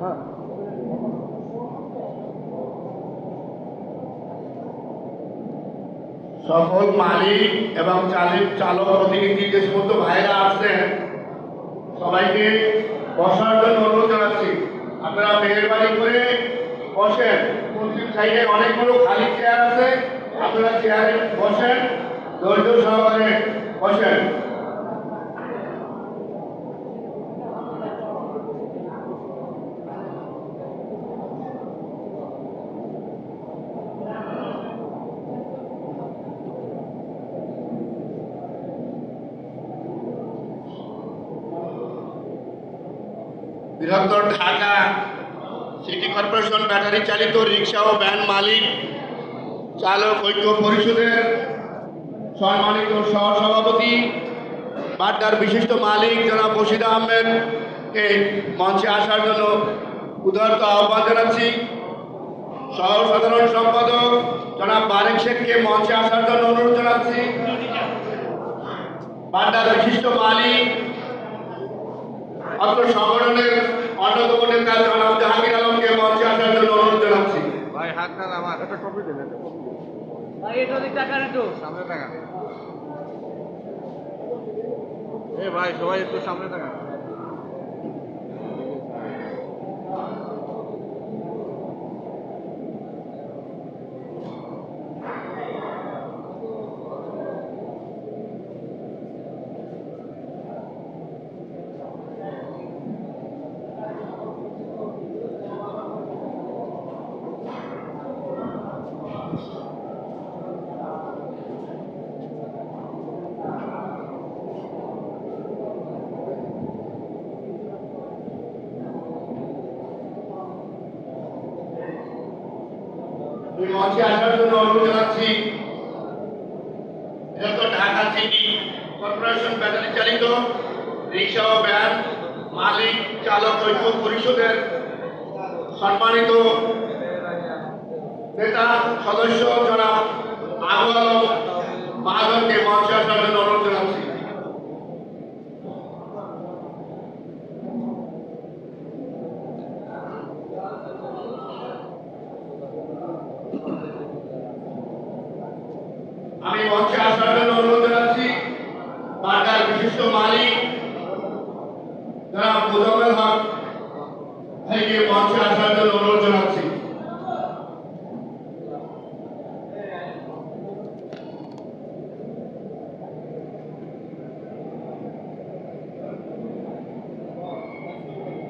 সকল মালিক এবং চালিক চালক প্রতিনিধি যে সমস্ত ভাইরা আসছেন সবাইকে বসার জন্য অনুরোধ জানাচ্ছি। আপনারা মেহরবানি করে বসেন। পশ্চিম সাইডে অনেকগুলো খালি চেয়ার আছে। আপনারা চেয়ারে বসেন। ধৈর্য সহকারে বসেন। বৃহত্তর ঢাকা সিটি কর্পোরেশন ব্যাটারি চালিত রিক্সা ও ভ্যান মালিক, চালক ঐক্য পরিষদের সম্মানিত সহসভাপতি, বাড্ডার বিশিষ্ট মালিক জনাব বশির আহমেদকে মঞ্চে আসার জন্য উদারত আহ্বান জানাচ্ছি। সহ সাধারণ সম্পাদক জনাব বারেক শেখকে মঞ্চে আসার জন্য অনুরোধ জানাচ্ছি। বাড্ডার বিশিষ্ট মালিক, অত্র সংগঠনের অন্যতম নেতা জনাব জাহাঙ্গীর আলমকে মঞ্চে আসার জন্য অনুরোধ জানাচ্ছি। ভাই হাত না আমার। একটা কপি দেন কপি দেন। ভাই এটা দিক টাকা একটু সামনে টাকা। এ ভাই সবাই একটু সামনে টাকা মালিক চালক পরিষদের সম্মানিত নেতা সদস্য জনাব আলম মাহাজনকে মঞ্চে আসার জন্য অনুরোধ জানাচ্ছি আমি মঞ্চে আসার জন্য অনুরোধ জানাচ্ছি। বাটার বিশিষ্ট মালিক যারা মোজাম্মেল ভাইকে মঞ্চে আসার জন্য